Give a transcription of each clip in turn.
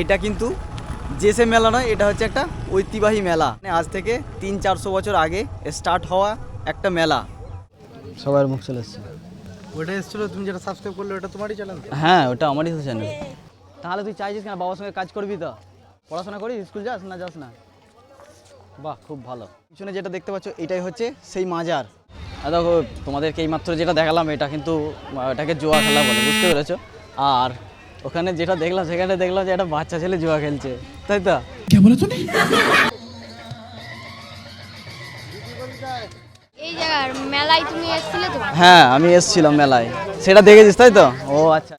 এটা কিন্তু জেসে মেলা নয় এটা হচ্ছে একটা ঐতিহ্যবাহী মেলা। মানে আজ থেকে তিন চারশো বছর আগে স্টার্ট হওয়া একটা মেলা। সবার মুখ চলে এসছে। ওটা এসেছিল তুমি যেটা সাবস্ক্রাইব করলে ওটা তোমারই চ্যানেল হ্যাঁ ওটা আমারই তো চ্যানেল তাহলে তুই চাইছিস কেন? বাবার সঙ্গে কাজ করবি তো? পড়াশোনা করিস? স্কুল যাস না যাস না? বাহ খুব ভালো। পিছনে যেটা দেখতে পাচ্ছ এটাই হচ্ছে সেই মাজার। আর দেখো তোমাদেরকে এইমাত্র যেটা দেখালাম এটা কিন্তু এটাকে জুয়া খেলা বলে বুঝতে পেরেছ? আর ওখানে যেটা দেখলাম সেখানে দেখলাম যে একটা বাচ্চা ছেলে জুয়া খেলছে। তাই তো? এই জায়গার মেলায় তুমি এসেছিলে তো? হ্যাঁ আমি এসেছিলাম মেলায়। সেটা দেখেছিস তাই তো? ও আচ্ছা।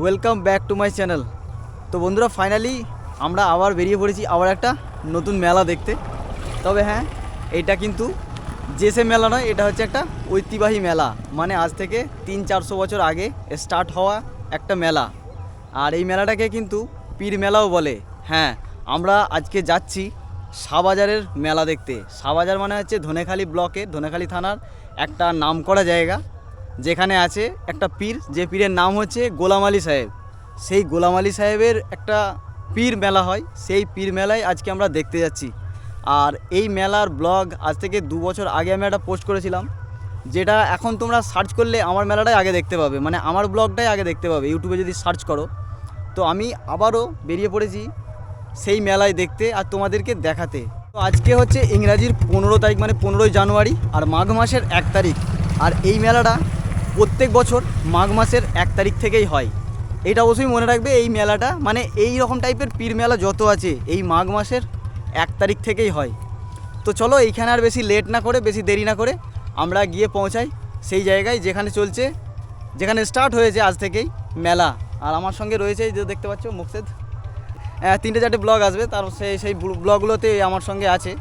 Welcome back to my channel তো বন্ধুরা ফাইনালি আমরা আবার বেরিয়ে পড়েছি আবার একটা নতুন মেলা দেখতে। তবে হ্যাঁ এটা কিন্তু জেসে মেলা নয়, এটা হচ্ছে একটা ঐতিহ্যবাহী মেলা। মানে আজ থেকে তিন চারশো বছর আগে স্টার্ট হওয়া একটা মেলা। আর এই মেলাটাকে কিন্তু পীর মেলাও বলে। হ্যাঁ আমরা আজকে যাচ্ছি শাহবাজারের মেলা দেখতে। শাহবাজার মানে হচ্ছে ধনেখালি ব্লকে, ধনেখালি থানার একটা নামকরা জায়গা। যেখানে আছে একটা পীর, যে পীরের নাম হচ্ছে গোলাম আলী সাহেব। সেই গোলাম আলী সাহেবের একটা পীর মেলা হয়। সেই পীর মেলায় আজকে আমরা দেখতে যাচ্ছি। আর এই মেলার ব্লগ আজ থেকে দু বছর আগে আমি একটা পোস্ট করেছিলাম, যেটা এখন তোমরা সার্চ করলে আমার মেলাটাই আগে দেখতে পাবে। মানে আমার ব্লগটাই আগে দেখতে পাবে, ইউটিউবে যদি সার্চ করো। তো আমি আবারও বেরিয়ে পড়েছি সেই মেলায় দেখতে আর তোমাদেরকে দেখাতে। তো আজকে হচ্ছে ইংরাজির পনেরো তারিখ মানে পনেরোই জানুয়ারি আর মাঘ মাসের এক তারিখ। আর এই মেলাটা প্রত্যেক বছর মাঘ মাসের এক তারিখ থেকেই হয়। এটা অবশ্যই মনে রাখবে এই মেলাটা মানে এই রকম টাইপের পীর মেলা যত আছে এই মাঘ মাসের এক তারিখ থেকেই হয়। তো চলো এইখানে আর বেশি লেট না করে বেশি দেরি না করে আমরা গিয়ে পৌঁছাই সেই জায়গায় যেখানে চলছে যেখানে স্টার্ট হয়েছে আজ থেকেই মেলা। আর আমার সঙ্গে রয়েছে যে দেখতে পাচ্ছ আহ, তিনটে চারটে ব্লগ আসবে তার সেই সেই ব্লগগুলোতে আমার সঙ্গে আছে।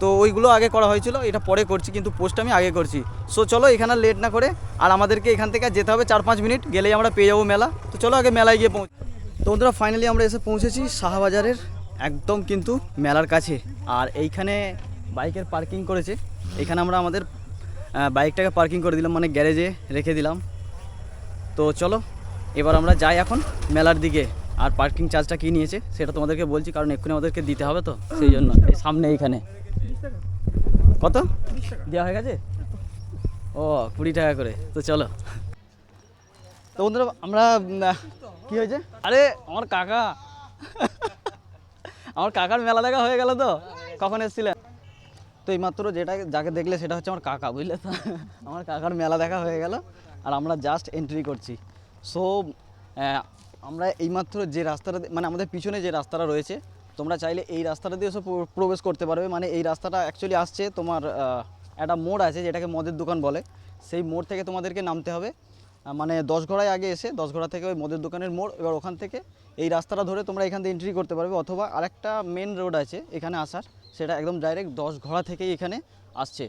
তো ওইগুলো আগে করা হয়েছিল, এটা পরে করছি, কিন্তু পোস্ট আমি আগে করছি। সো চলো এখানে লেট না করে, আর আমাদেরকে এখান থেকে যেতে হবে চার পাঁচ মিনিট, গেলেই আমরা পেয়ে যাব মেলা। তো চলো আগে মেলায় গিয়ে পৌঁছ তো বন্ধুরা ফাইনালি আমরা এসে পৌঁছেছি শাহবাজারের একদম কিন্তু মেলার কাছে। আর এইখানে বাইকের পার্কিং করেছে। এখানে আমরা আমাদের বাইকটাকে পার্কিং করে দিলাম মানে গ্যারেজে রেখে দিলাম। তো চলো, এবার আমরা যাই এখন মেলার দিকে। আর পার্কিং চার্জটা কী নিয়েছে, সেটা তোমাদেরকে বলছি, কারণ এক্ষুনি আমাদেরকে দিতে হবে তো, সেই জন্য সামনে এইখানে। কত? দেওয়া হয়ে গেছে? ও কুড়ি টাকা করে। তো চলো। তো বন্ধুরা আমরা কি হয়েছে? আরে আমার কাকা। আমার কাকার মেলা দেখা হয়ে গেল তো। কখন এসেছিলেন তো এইমাত্র যেটা যাকে দেখলে সেটা হচ্ছে আমার কাকা বুঝলে তো? আমার কাকার মেলা দেখা হয়ে গেল। আর আমরা জাস্ট এন্ট্রি করছি। সো আমরা এইমাত্র যে রাস্তাটা মানে আমাদের পিছনে যে রাস্তাটা রয়েছে তোমরা চাইলে এই রাস্তাটা দিয়ে প্রবেশ করতে পারবে। মানে এই রাস্তাটা অ্যাকচুয়ালি আসছে তোমার একটা মোড় আছে যেটাকে মদের দোকান বলে। সেই মোড় থেকে তোমাদেরকে নামতে হবে। মানে দশ ঘোড়ায় আগে এসে দশ ঘোড়া থেকে ওই মদের দোকানের মোড়, এবার ওখান থেকে এই রাস্তাটা ধরে তোমরা এখান থেকে এন্ট্রি করতে পারবে। অথবা আরেকটা মেন রোড আছে এখানে আসার, সেটা একদম ডাইরেক্ট দশ ঘোড়া থেকেই এখানে আসছে।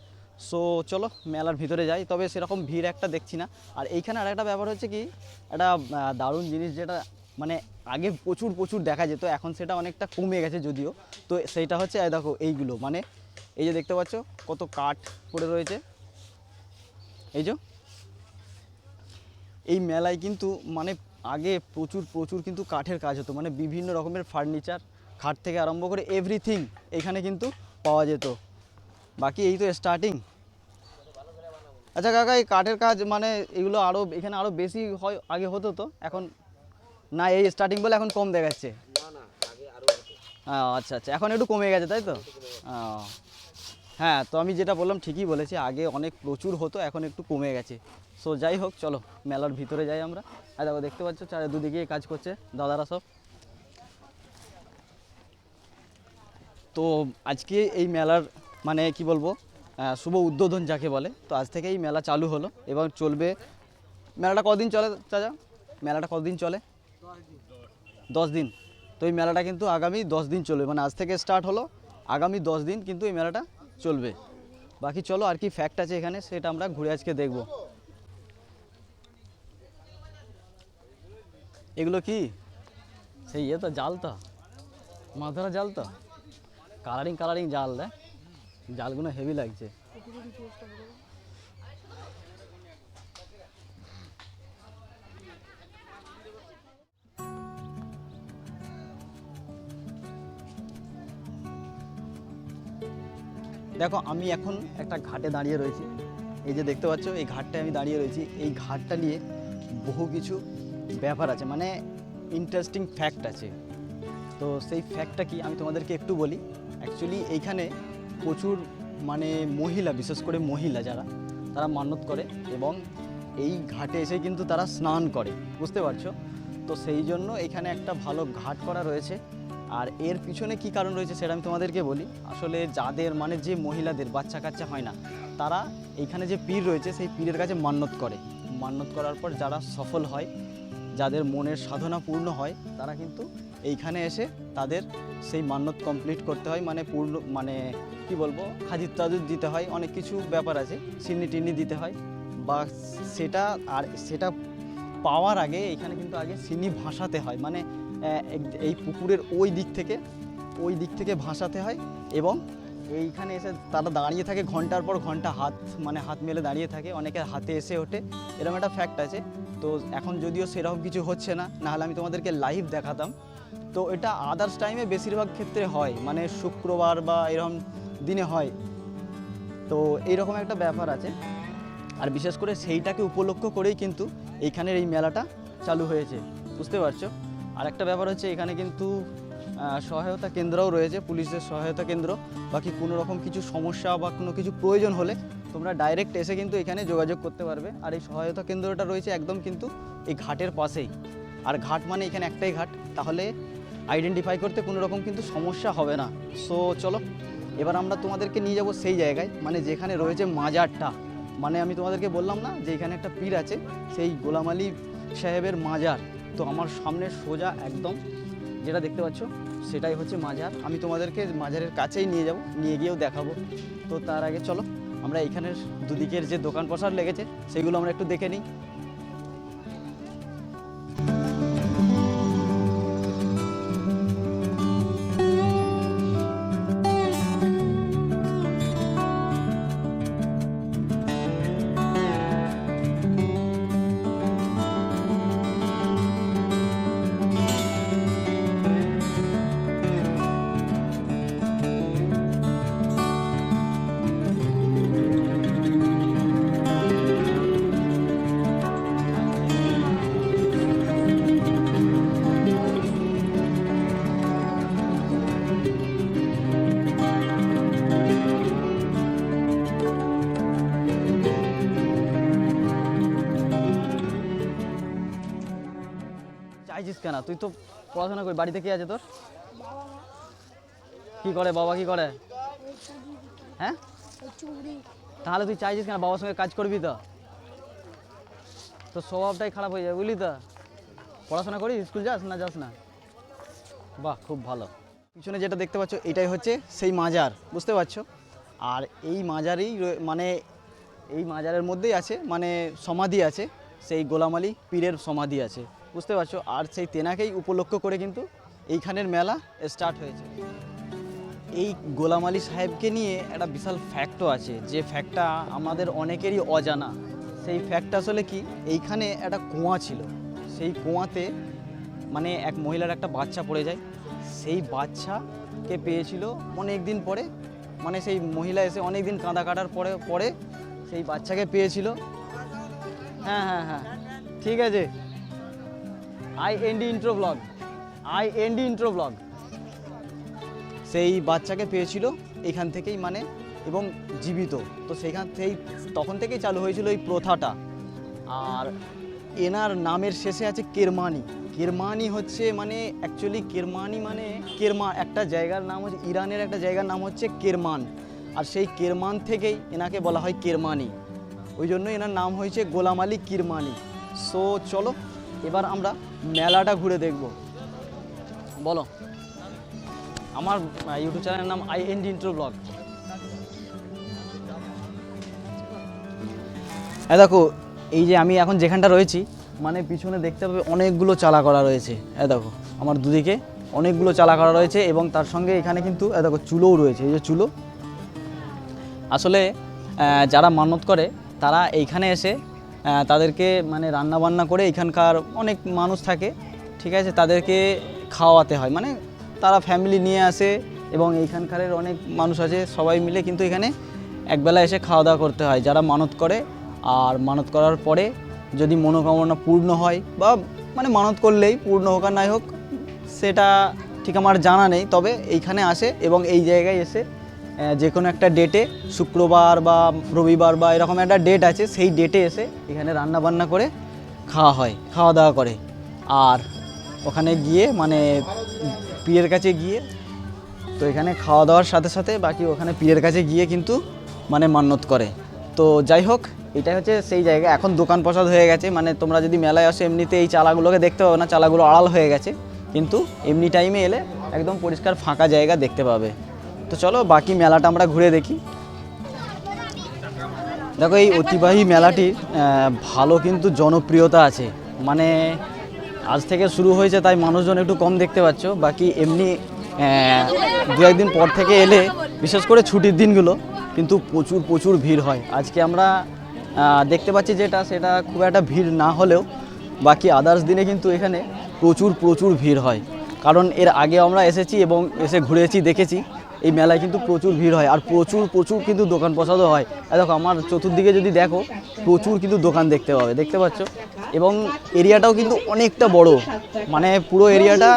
সো চলো মেলার ভিতরে যাই। তবে সেরকম ভিড় একটা দেখছি না। আর এইখানে আরেকটা ব্যাপার হচ্ছে কি, একটা দারুণ জিনিস যেটা মানে আগে প্রচুর প্রচুর দেখা যেত, এখন সেটা অনেকটা কমে গেছে যদিও। তো সেইটা হচ্ছে দেখো এইগুলো মানে এই যে দেখতে পাচ্ছ কত কাঠ পড়ে রয়েছে। এই যে, এই মেলায় কিন্তু মানে আগে প্রচুর প্রচুর কিন্তু কাঠের কাজ হতো মানে বিভিন্ন রকমের ফার্নিচার, খাট থেকে আরম্ভ করে এভরিথিং এখানে কিন্তু পাওয়া যেত। বাকি এই তো স্টার্টিং আচ্ছা কাকা, এই কাঠের কাজ মানে এগুলো আরও এখানে আরও বেশি হয়, আগে হতো তো, এখন না, এই স্টার্টিং বলে এখন কম দেখাচ্ছে। আচ্ছা আচ্ছা এখন একটু কমে গেছে, তাই তো? হ্যাঁ তো আমি যেটা বললাম, ঠিকই বলেছি, আগে অনেক প্রচুর হতো, এখন একটু কমে গেছে। সো, যাই হোক, চলো, মেলার ভিতরে যাই আমরা। আর দেখো, দেখতে পাচ্ছ, চারে দুদিকে কাজ করছে, দাদারা সব। তো, আজকে এই মেলার মানে কি বলব শুভ উদ্বোধন যাকে বলে, তো আজ থেকে এই মেলা চালু হলো, এবং চলবে, মেলাটা কদিন চলে, চাচা? মেলাটা কদিন চলে? দশ দিন। তো এই মেলাটা কিন্তু আগামী দশ দিন চলবে। মানে আজ থেকে স্টার্ট হলো, আগামী দশ দিন কিন্তু এই মেলাটা চলবে। বাকি চলো, আর কি ফ্যাক্ট আছে এখানে, সেটা আমরা ঘুরে আজকে দেখব। এগুলো কি? সেই ইয়ে তো, জাল তো। মাছ ধরা জাল তো। কালারিং কালারিং জাল দেয় জালগুলো হেভি লাগছে। দেখো, আমি এখন একটা ঘাটে দাঁড়িয়ে রয়েছি। এই যে দেখতে পাচ্ছ, এই ঘাটটায় আমি দাঁড়িয়ে রয়েছি। এই ঘাটটা নিয়ে বহু কিছু ব্যাপার আছে মানে ইন্টারেস্টিং ফ্যাক্ট আছে। তো সেই ফ্যাক্টটা কি আমি তোমাদেরকে একটু বলি। অ্যাকচুয়ালি এইখানে প্রচুর মানে মহিলা, বিশেষ করে মহিলা যারা, তারা মান্যত করে এবং এই ঘাটে এসে কিন্তু তারা স্নান করে। বুঝতে পারছ? তো সেই জন্য এখানে একটা ভালো ঘাট করা রয়েছে। আর এর পিছনে কি কারণ রয়েছে সেটা আমি তোমাদেরকে বলি। আসলে যাদের মানে যে মহিলাদের বাচ্চা কাচ্চা হয় না, তারা এইখানে যে পীর রয়েছে, সেই পীরের কাছে মান্যত করে। মান্যত করার পর যারা সফল হয়, যাদের মনের সাধনা পূর্ণ হয়, তারা কিন্তু এইখানে এসে তাদের সেই মান্যত কমপ্লিট করতে হয়। মানে পূর্ণ মানে কি বলব, হাজির তাজুর দিতে হয়। অনেক কিছু ব্যাপার আছে, সিন্নি টিন্নি দিতে হয়। বা সেটা, আর সেটা পাওয়ার আগে এখানে কিন্তু আগে সিন্নি ভাসাতে হয়। মানে এই পুকুরের ওই দিক থেকে, ওই দিক থেকে ভাসাতে হয় এবং এইখানে এসে তারা দাঁড়িয়ে থাকে ঘণ্টার পর ঘণ্টা, হাত মানে হাত মেলে দাঁড়িয়ে থাকে অনেকের হাতে এসে ওঠে। এরকম একটা ফ্যাক্ট আছে। তো এখন যদিও সেরকম কিছু হচ্ছে না, নাহলে আমি তোমাদেরকে লাইভ দেখাতাম। তো এটা আদার্স টাইমে বেশিরভাগ ক্ষেত্রে হয় মানে শুক্রবার বা এরকম দিনে হয়। তো এইরকম একটা ব্যাপার আছে। আর বিশেষ করে সেইটাকে উপলক্ষ করেই কিন্তু এইখানের এই মেলাটা চালু হয়েছে। বুঝতে পারছ? আর একটা ব্যাপার হচ্ছে এখানে কিন্তু সহায়তা কেন্দ্রও রয়েছে, পুলিশের সহায়তা কেন্দ্র। বাকি কোনো রকম কিছু সমস্যা বা কোনো কিছু প্রয়োজন হলে তোমরা ডাইরেক্ট এসে কিন্তু এখানে যোগাযোগ করতে পারবে। আর এই সহায়তা কেন্দ্রটা রয়েছে একদম কিন্তু এই ঘাটের পাশেই। আর ঘাট মানে এখানে একটাই ঘাট, তাহলে আইডেন্টিফাই করতে কোনো রকম কিন্তু সমস্যা হবে না। সো চলো, এবার আমরা তোমাদেরকে নিয়ে যাব সেই জায়গায় মানে যেখানে রয়েছে মাজারটা। মানে আমি তোমাদেরকে বললাম না যে এখানে একটা পীর আছে, সেই গোলাম আলী সাহেবের মাজার। তো আমার সামনে সোজা একদম যেটা দেখতে পাচ্ছ, সেটাই হচ্ছে মাজার। আমি তোমাদেরকে মাজারের কাছেই নিয়ে যাব, নিয়ে গিয়েও দেখাবো। তো তার আগে চলো, আমরা এখানের দুদিকের যে দোকান পসার লেগেছে, সেগুলো আমরা একটু দেখে নিই। চাইছিস কেন? তুই তো পড়াশোনা করি বাড়িতে কে আছে তোর? কি করে বাবা, কি করে? হ্যাঁ? তাহলে তুই চাইছিস কেন? বাবার সঙ্গে কাজ করবি তো? তোর স্বভাবটাই খারাপ হয়ে যাবে, বুঝলি তো? পড়াশোনা করি স্কুল যাস না যাস না? বাহ, খুব ভালো। পিছনে যেটা দেখতে পাচ্ছ, এটাই হচ্ছে সেই মাজার, বুঝতে পারছ? আর এই মাজারেই মানে এই মাজারের মধ্যেই আছে মানে সমাধি আছে, সেই গোলাম আলী পীরের সমাধি আছে। বুঝতে পারছ? আর সেই তেনাকেই উপলক্ষ করে কিন্তু এইখানের মেলা স্টার্ট হয়েছে। এই গোলাম আলী সাহেবকে নিয়ে একটা বিশাল ফ্যাক্টও আছে, যে ফ্যাক্টটা আমাদের অনেকেরই অজানা। সেই ফ্যাক্ট আসলে কি? এইখানে একটা কুয়া ছিল। সেই কুয়াতে মানে এক মহিলার একটা বাচ্চা পড়ে যায়। সেই বাচ্চাকে পেয়েছিল অনেক দিন পরে। মানে সেই মহিলা এসে অনেক দিন কাঁদা কাটার পরে পরে সেই বাচ্চাকে পেয়েছিল। হ্যাঁ হ্যাঁ হ্যাঁ। ঠিক আছে? I N D intro blog I N D intro blog সেই বাচ্চাকে পেয়েছিল এখান থেকেই মানে এবং জীবিত। তো সেখান থেকেই, তখন থেকেই চালু হয়েছিল এই প্রথাটা। আর এনার নামের শেষে আছে কেরমানি। কেরমানি হচ্ছে মানে অ্যাকচুয়ালি কেরমানি মানে কেরমা, একটা জায়গার নাম হচ্ছে, ইরানের একটা জায়গার নাম হচ্ছে কেরমান। আর সেই কেরমান থেকেই এনাকে বলা হয় কেরমানি। ওই জন্য এনার নাম হয়েছে গোলাম আলী কিরমানি। সো চলো এবার আমরা মেলাটা ঘুরে দেখব। বলো। আমার ইউটিউব চ্যানেলের নাম আই এন ইন্ট্রো ব্লগ এ দেখো, এই যে আমি এখন যেখানটা রয়েছি মানে পিছনে দেখতে পাবে অনেকগুলো চালা করা রয়েছে। হ্যাঁ দেখো, আমার দুদিকে অনেকগুলো চালা করা রয়েছে এবং তার সঙ্গে এখানে কিন্তু দেখো, চুলোও রয়েছে, এই যে চুলো। আসলে যারা মানত করে, তারা এইখানে এসে তাদেরকে মানে রান্না বান্না করে এখানকার অনেক মানুষ থাকে, ঠিক আছে? তাদেরকে খাওয়াতে হয়। মানে তারা ফ্যামিলি নিয়ে আসে এবং এইখানকারের অনেক মানুষ আছে, সবাই মিলে কিন্তু এখানে একবেলা এসে খাওয়া দাওয়া করতে হয়। যারা মানত করে, আর মানত করার পরে যদি মনোকামনা পূর্ণ হয় বা মানে মানত করলেই, পূর্ণ হোক আর নাই হোক, সেটা ঠিক আমার জানা নেই। তবে এইখানে আসে এবং এই জায়গায় এসে যে কোনো একটা ডেটে শুক্রবার বা রবিবার বা এরকম একটা ডেট আছে, সেই ডেটে এসে এখানে রান্না বান্না করে খাওয়া হয়, খাওয়া দাওয়া করে। আর ওখানে গিয়ে মানে পীরের কাছে গিয়ে, তো এখানে খাওয়া দাওয়ার সাথে সাথে বাকি ওখানে পীরের কাছে গিয়ে কিন্তু মানে মান্যত করে। তো যাই হোক, এটাই হচ্ছে সেই জায়গা। এখন দোকান প্রসাদ হয়ে গেছে মানে তোমরা যদি মেলায় আসো, এমনিতে এই চালাগুলোকে দেখতে পাবে না, চালাগুলো আড়াল হয়ে গেছে। কিন্তু এমনি টাইমে এলে একদম পরিষ্কার ফাঁকা জায়গা দেখতে পাবে। তো চলো বাকি মেলাটা আমরা ঘুরে দেখি। দেখো, এই অতিবাহী মেলাটির ভালো কিন্তু জনপ্রিয়তা আছে। মানে আজ থেকে শুরু হয়েছে, তাই মানুষজন একটু কম দেখতে পাচ্ছ। বাকি এমনি দু একদিন পর থেকে এলে, বিশেষ করে ছুটির দিনগুলো, কিন্তু প্রচুর প্রচুর ভিড় হয়। আজকে আমরা দেখতে পাচ্ছি যেটা, সেটা খুব একটা ভিড় না হলেও, বাকি আদার্স দিনে কিন্তু এখানে প্রচুর প্রচুর ভিড় হয়। কারণ এর আগে আমরা এসেছি এবং এসে ঘুরেছি, দেখেছি। এই মেলায় কিন্তু প্রচুর ভিড় হয়। আর প্রচুর প্রচুর কিন্তু দোকান পছন্দ হয়। দেখো, আমার চতুর্দিকে যদি দেখো, প্রচুর কিন্তু দোকান দেখতে পাবে। দেখতে পাচ্ছ? এবং এরিয়াটাও কিন্তু অনেকটা বড়। মানে পুরো এরিয়াটা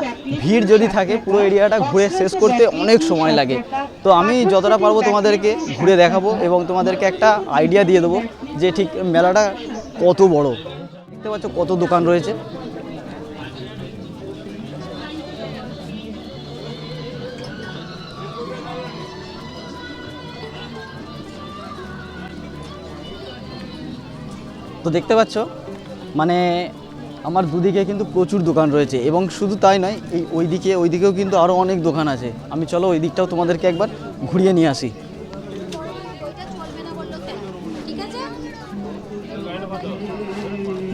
ভিড় যদি থাকে, পুরো এরিয়াটা ঘুরে শেষ করতে অনেক সময় লাগে। তো আমি যতটা পারব তোমাদেরকে ঘুরে দেখাবো এবং তোমাদেরকে একটা আইডিয়া দিয়ে দেবো যে ঠিক মেলাটা কত বড়। দেখতে পাচ্ছ কত দোকান রয়েছে। তো দেখতে পাচ্ছ মানে আমার দুদিকে কিন্তু প্রচুর দোকান রয়েছে এবং শুধু তাই নয়, এই ওই দিকে, ওই দিকেও কিন্তু আরও অনেক দোকান আছে। আমি চলো ওই দিকটাও তোমাদেরকে একবার ঘুরিয়ে নিয়ে আসি।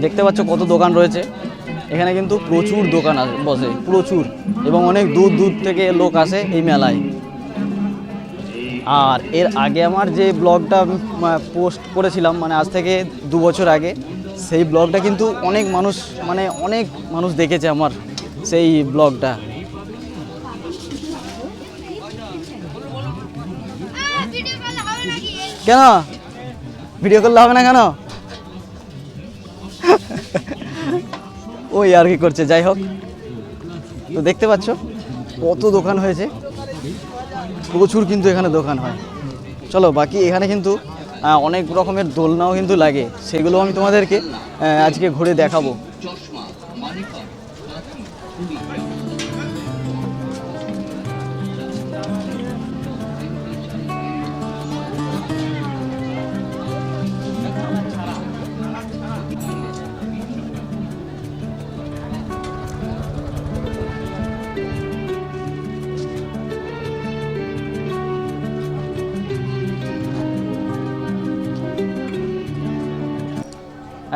দেখতে পাচ্ছ কত দোকান রয়েছে। এখানে কিন্তু প্রচুর দোকান আছে বসে, প্রচুর এবং অনেক দূর দূর থেকে লোক আসে এই মেলায়। আর এর আগে আমার যে ব্লগটা পোস্ট করেছিলাম মানে আজ থেকে দু বছর আগে, সেই ব্লগটা কিন্তু অনেক মানুষ মানে অনেক মানুষ দেখেছে আমার সেই ব্লগটা। কেন? ভিডিও করলে হবে না কেন? ওই আর কি করছে, যাই হোক। তো দেখতে পাচ্ছ, কত দোকান হয়েছে। প্রচুর কিন্তু এখানে দোকান হয়। চলো, বাকি এখানে কিন্তু অনেক রকমের দোলনাও কিন্তু লাগে। সেগুলো আমি তোমাদেরকে আজকে ঘুরে দেখাবো।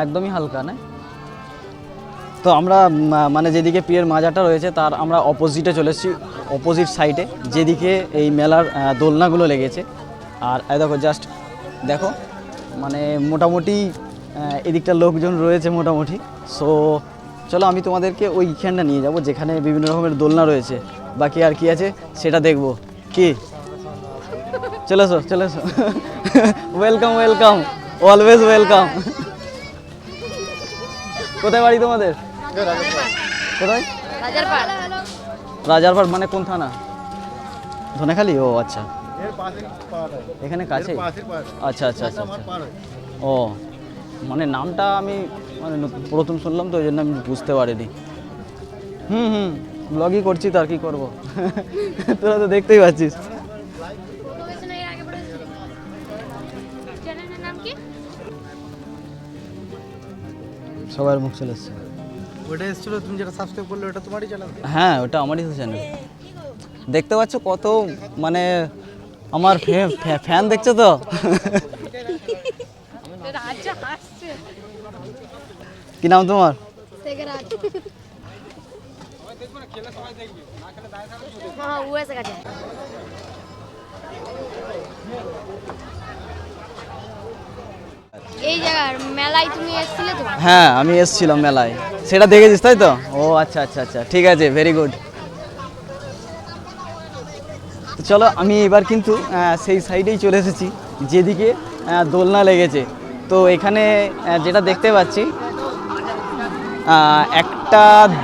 একদমই হালকা না তো আমরা মানে যেদিকে পীরের মাজাটা রয়েছে, তার আমরা অপোজিটে চলে এসেছি অপোজিট সাইডে যেদিকে এই মেলার দোলনাগুলো লেগেছে। আর দেখো জাস্ট দেখো মানে মোটামুটি এদিকটা লোকজন রয়েছে মোটামুটি। সো চলো আমি তোমাদেরকে ওইখানটা নিয়ে যাব, যেখানে বিভিন্ন রকমের দোলনা রয়েছে। বাকি আর কি আছে, সেটা দেখব। কি? চলে এসো চলে এসো ওয়েলকাম ওয়েলকাম অলওয়েজ ওয়েলকাম কোথায় বাড়ি তোমাদের? কোথায়? রাজারপাড়। মানে কোন থানা? ধনেখালি? ও আচ্ছা। এর পাশে পাড়া এখানে কাছে আচ্ছা আচ্ছা আচ্ছা আচ্ছা। ও মানে নামটা আমি মানে প্রথম শুনলাম তো ওই জন্য আমি বুঝতে পারিনি। হুম হুম ব্লগই করছি তো আর কি করব? তোরা তো দেখতেই পাচ্ছিস। সবার মুখ চলে এসছে ওটা এসেছিল তুমি যেটা সাবস্ক্রাইব করলে ওটা তোমারই চ্যানেল হ্যাঁ ওটা আমারই তো চ্যানেল দেখতে পাচ্ছ কত মানে আমার ফ্যান দেখছ তো? কি নাম তোমার? হ্যাঁ ও এসে গেছে এই জায়গার মেলায় তুমি এসেছিলে তো? হ্যাঁ আমি এসেছিলাম মেলায়। সেটা দেখেছিস, তাই তো? ও আচ্ছা আচ্ছা আচ্ছা। ঠিক আছে ভেরি গুড চলো, আমি এবার কিন্তু সেই সাইডেই চলে এসেছি, যেদিকে দোলনা লেগেছে। তো এখানে যেটা দেখতে পাচ্ছি একটা,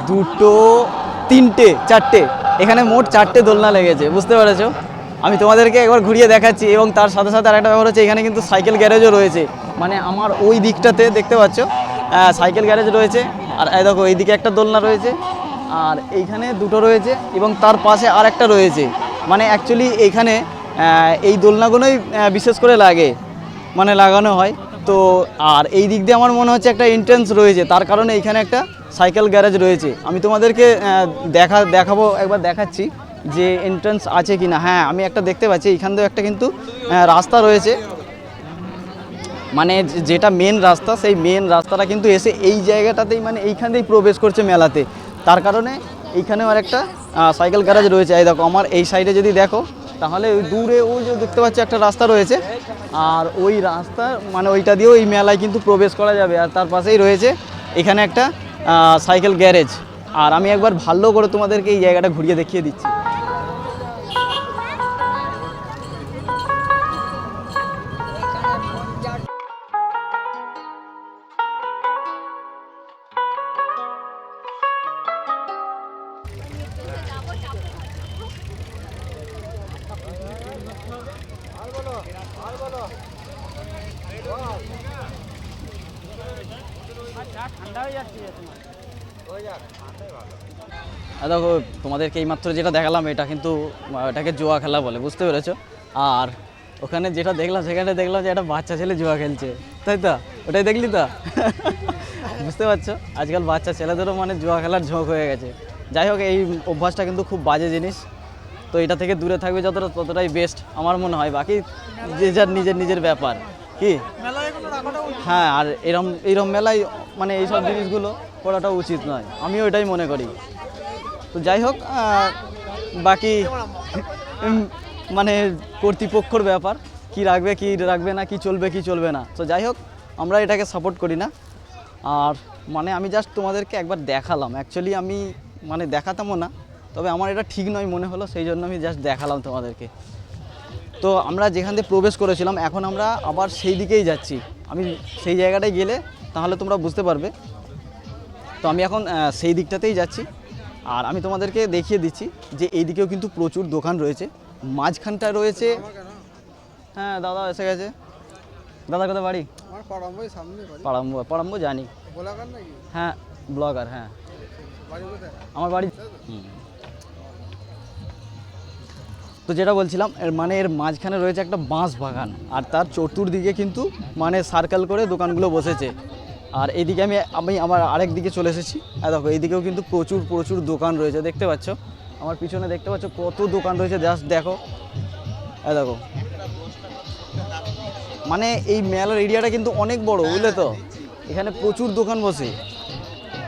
দুটো, তিনটে, চারটে। এখানে মোট চারটে দোলনা লেগেছে, বুঝতে পেরেছ? আমি তোমাদেরকে একবার ঘুরিয়ে দেখাচ্ছি এবং তার সাথে সাথে আরেকটা ব্যাপার হচ্ছে, এখানে কিন্তু সাইকেল গ্যারেজও রয়েছে। মানে আমার ওই দিকটাতে দেখতে পাচ্ছ সাইকেল গ্যারেজ রয়েছে, আর এই দেখো, এইদিকে একটা দোলনা রয়েছে, আর এইখানে দুটো রয়েছে এবং তার পাশে আর একটা রয়েছে। মানে অ্যাকচুয়ালি এইখানে এই দোলনাগুলোই বিশেষ করে লাগে মানে লাগানো হয়। তো, আর এই দিক দিয়ে আমার মনে হচ্ছে একটা এন্ট্রেন্স রয়েছে, তার কারণে এইখানে একটা সাইকেল গ্যারেজ রয়েছে। আমি তোমাদেরকে দেখা, দেখাবো, একবার দেখাচ্ছি। যে এন্ট্রান্স আছে কি না হ্যাঁ আমি একটা দেখতে পাচ্ছি, এখান থেকে একটা কিন্তু রাস্তা রয়েছে। মানে যেটা মেন রাস্তা, সেই মেন রাস্তাটা কিন্তু এসে এই জায়গাটাতেই মানে এইখান থেকেই প্রবেশ করছে মেলাতে। তার কারণে এইখানেও আর একটা সাইকেল গ্যারেজ রয়েছে। এই দেখো, আমার এই সাইডে যদি দেখো, তাহলে ওই দূরে ওই যে দেখতে পাচ্ছি, একটা রাস্তা রয়েছে। আর ওই রাস্তা মানে ওইটা দিয়েও এই মেলায় কিন্তু প্রবেশ করা যাবে। আর তার পাশেই রয়েছে, এখানে একটা সাইকেল গ্যারেজ আর আমি একবার ভালো করে তোমাদেরকে এই জায়গাটা ঘুরিয়ে দেখিয়ে দিচ্ছি। দেখো, তোমাদেরকে এইমাত্র যেটা দেখালাম, এটা কিন্তু এটাকে জুয়া খেলা বলে, বুঝতে পেরেছ? আর ওখানে যেটা দেখলাম, সেখানে দেখলাম যে একটা বাচ্চা ছেলে জুয়া খেলছে। তাই তো? ওটাই দেখলি তো? বুঝতে পারছ? আজকাল বাচ্চা ছেলেদেরও মানে জুয়া খেলার ঝোঁক হয়ে গেছে। যাই হোক, এই অভ্যাসটা কিন্তু খুব বাজে জিনিস। তো এটা থেকে দূরে থাকবে যতটা, ততটাই বেস্ট আমার মনে হয়। বাকি যে যার নিজের নিজের ব্যাপার। কি? হ্যাঁ আর এরম এইরম মেলায় মানে এইসব জিনিসগুলো করাটা উচিত নয়। আমিও এটাই মনে করি। তো যাই হোক বাকি মানে কর্তৃপক্ষর ব্যাপার, কি রাখবে কি রাখবে না, কি চলবে কি চলবে না। তো যাই হোক, আমরা এটাকে সাপোর্ট করি না। আর মানে আমি জাস্ট তোমাদেরকে একবার দেখালাম। অ্যাকচুয়ালি আমি মানে দেখাতামও না, তবে আমার এটা ঠিক নয় মনে হলো, সেই জন্য আমি জাস্ট দেখালাম তোমাদেরকে। তো আমরা যেখান থেকে প্রবেশ করেছিলাম, এখন আমরা আবার সেই দিকেই যাচ্ছি। আমি সেই জায়গাটায় গেলে, তাহলে তোমরা বুঝতে পারবে। তো আমি এখন সেই দিকটাতেই যাচ্ছি। আর আমি তোমাদেরকে দেখিয়ে দিচ্ছি যে এই দিকেও কিন্তু প্রচুর দোকান রয়েছে। মাঝখানটা রয়েছে হ্যাঁ দাদা এসে গেছে। দাদা কোথায় বাড়ি? পাড়াম্বু পাড়াম্বু জানি। হ্যাঁ ব্লগার হ্যাঁ। আমার বাড়ি তো যেটা বলছিলাম এর মানে এর মাঝখানে রয়েছে একটা বাঁশ বাগান আর তার চতুর্দিকে কিন্তু মানে সার্কেল করে দোকানগুলো বসেছে। আর এইদিকে আমি আমি আমার আরেক দিকে চলে এসেছি। আর দেখো এইদিকেও কিন্তু প্রচুর প্রচুর দোকান রয়েছে, দেখতে পাচ্ছ? আমার পিছনে দেখতে পাচ্ছ, কত দোকান রয়েছে জাস্ট দেখো। এই দেখো মানে এই মেলার এরিয়াটা কিন্তু অনেক বড়, বুঝলে তো? এখানে প্রচুর দোকান বসে।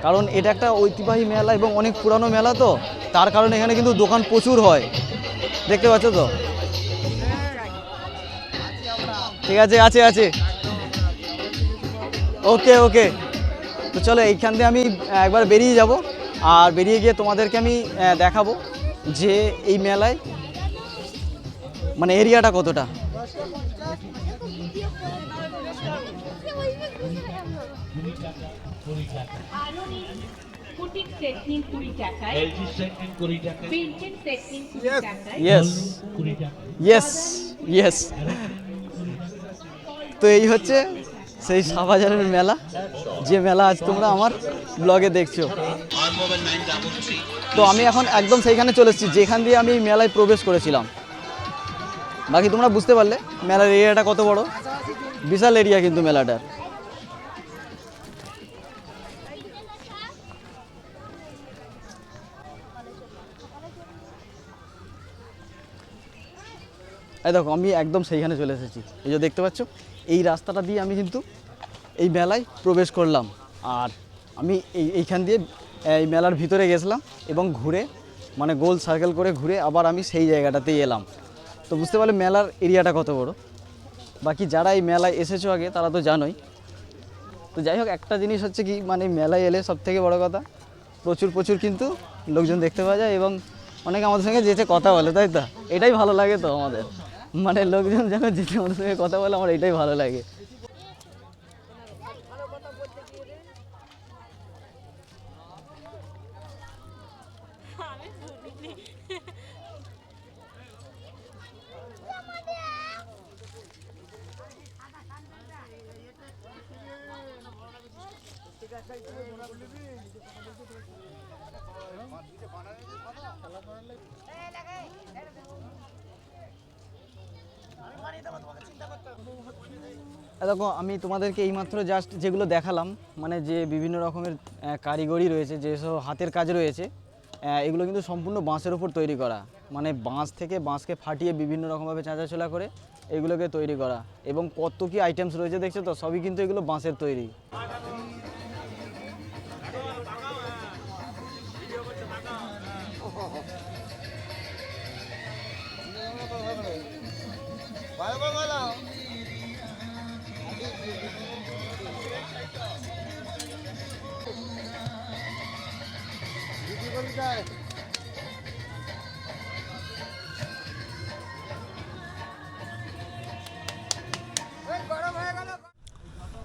কারণ এটা একটা ঐতিহ্যবাহী মেলা এবং অনেক পুরানো মেলা তো, তার কারণে এখানে কিন্তু দোকান প্রচুর হয়। দেখতে পাচ্ছ তো? ঠিক আছে আছে আছে। ওকে ওকে। তো চলো এইখান থেকে আমি একবার বেরিয়ে যাব। আর বেরিয়ে গিয়ে তোমাদেরকে আমি দেখাবো যে এই মেলায় মানে এরিয়াটা কতটা। তো এই হচ্ছে সেই শাহবাজারের মেলা, যে মেলা আজ তোমরা আমার ব্লগে দেখছ। তো আমি এখন একদম সেইখানে চলে এসেছি, যেখান দিয়ে আমি মেলায় প্রবেশ করেছিলাম। বাকি তোমরা বুঝতে পারলে, মেলার এরিয়াটা কত বড়? বিশাল এরিয়া কিন্তু মেলাটার। এই দেখো, আমি একদম সেইখানে চলে এসেছি। এই যে দেখতে পাচ্ছ? এই রাস্তাটা দিয়ে আমি কিন্তু এই মেলায় প্রবেশ করলাম। আর আমি এই এইখান দিয়ে, এই মেলার ভিতরে গেছিলাম এবং ঘুরে মানে গোল সার্কেল করে ঘুরে আবার আমি সেই জায়গাটাতেই এলাম। তো বুঝতে পারলে মেলার এরিয়াটা কত বড়? বাকি যারা এই মেলায় এসেছ আগে, তারা তো জানোই। তো যাই হোক, একটা জিনিস হচ্ছে কি মানে মেলায় এলে সব থেকে বড় কথা, প্রচুর প্রচুর কিন্তু লোকজন দেখতে পাওয়া যায় এবং অনেকে আমাদের সঙ্গে যেচে কথা বলে, তাই তো? এটাই ভালো লাগে তো আমাদের। মানে লোকজন যখন যেতে আমাদের সঙ্গে কথা বলে আমার এটাই ভালো লাগে। দেখো, আমি তোমাদেরকে এইমাত্র জাস্ট যেগুলো দেখালাম মানে যে বিভিন্ন রকমের কারিগরি রয়েছে যেসব হাতের কাজ রয়েছে এগুলো কিন্তু সম্পূর্ণ বাঁশের উপর তৈরি করা। মানে বাঁশ থেকে বাঁশকে ফাটিয়ে বিভিন্ন রকমভাবে চাঁচাছোলা করে এগুলোকে তৈরি করা। এবং কত কি আইটেমস রয়েছে দেখছ তো? সবই কিন্তু এগুলো বাঁশের তৈরি।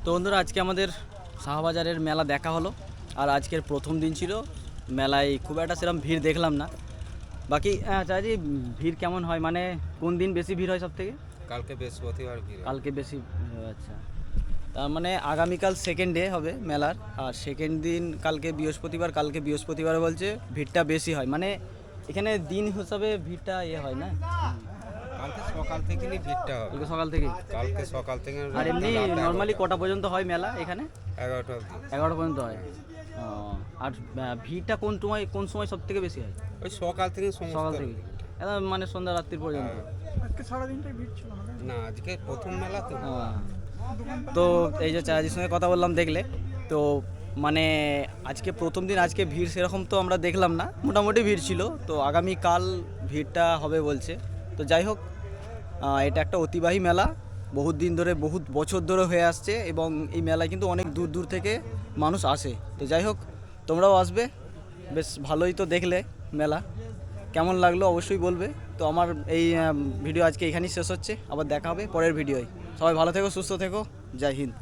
তো বন্ধুরা আজকে আমাদের শাহবাজারের মেলা দেখা হলো আর আজকের প্রথম দিন ছিল। মেলায় খুব একটা সেরকম ভিড় দেখলাম না। বাকি আহ, চাচি ভিড় কেমন হয়? মানে কোন দিন বেশি ভিড় হয় সব থেকে কালকে বৃহস্পতিবার ভিড় কালকে বেশি আচ্ছা। তার মানে আগামীকাল সেকেন্ড ডে হবে মেলার। আর সেকেন্ড দিন কালকে বৃহস্পতিবার কালকে বৃহস্পতিবার বলছে ভিড়টা বেশি হয়। মানে এখানে দিন হিসাবে ভিড়টা ইয়ে হয় না? কালকে সকাল থেকে ভিড়টা হবে। কালকে সকাল থেকে কালকে সকাল থেকে আর এমনি নর্মালি কটা পর্যন্ত হয় মেলা এখানে? এগারোটা এগারোটা পর্যন্ত হয়। আর ভিড়টা কোন সময় কোন সময় সব থেকে বেশি হয়? ওই সকাল থেকে সকাল থেকে মানে সন্ধ্যা রাত্রি পর্যন্ত। না? আজকে প্রথম মেলা তো। তো এই যে চারাজির সঙ্গে কথা বললাম দেখলে, তো মানে আজকে প্রথম দিন, আজকে ভিড় সেরকম তো আমরা দেখলাম না, মোটামুটি ভিড় ছিল, তো আগামী কাল ভিড়টা হবে বলছে। তো যাই হোক এটা একটা অতিবাহী মেলা, বহুত দিন ধরে, বহুত বছর ধরে হয়ে আসছে এবং এই মেলায় কিন্তু অনেক দূর দূর থেকে মানুষ আসে। তো যাই হোক, তোমরাও আসবে, বেশ ভালোই তো দেখলে মেলা। কেমন লাগল অবশ্যই বলবে। তো আমার এই ভিডিও আজকে এখানেই শেষ হচ্ছে। আবার দেখা হবে পরের ভিডিওয়। সবাই ভালো থেকো, সুস্থ থেকো। জয় হিন্দ।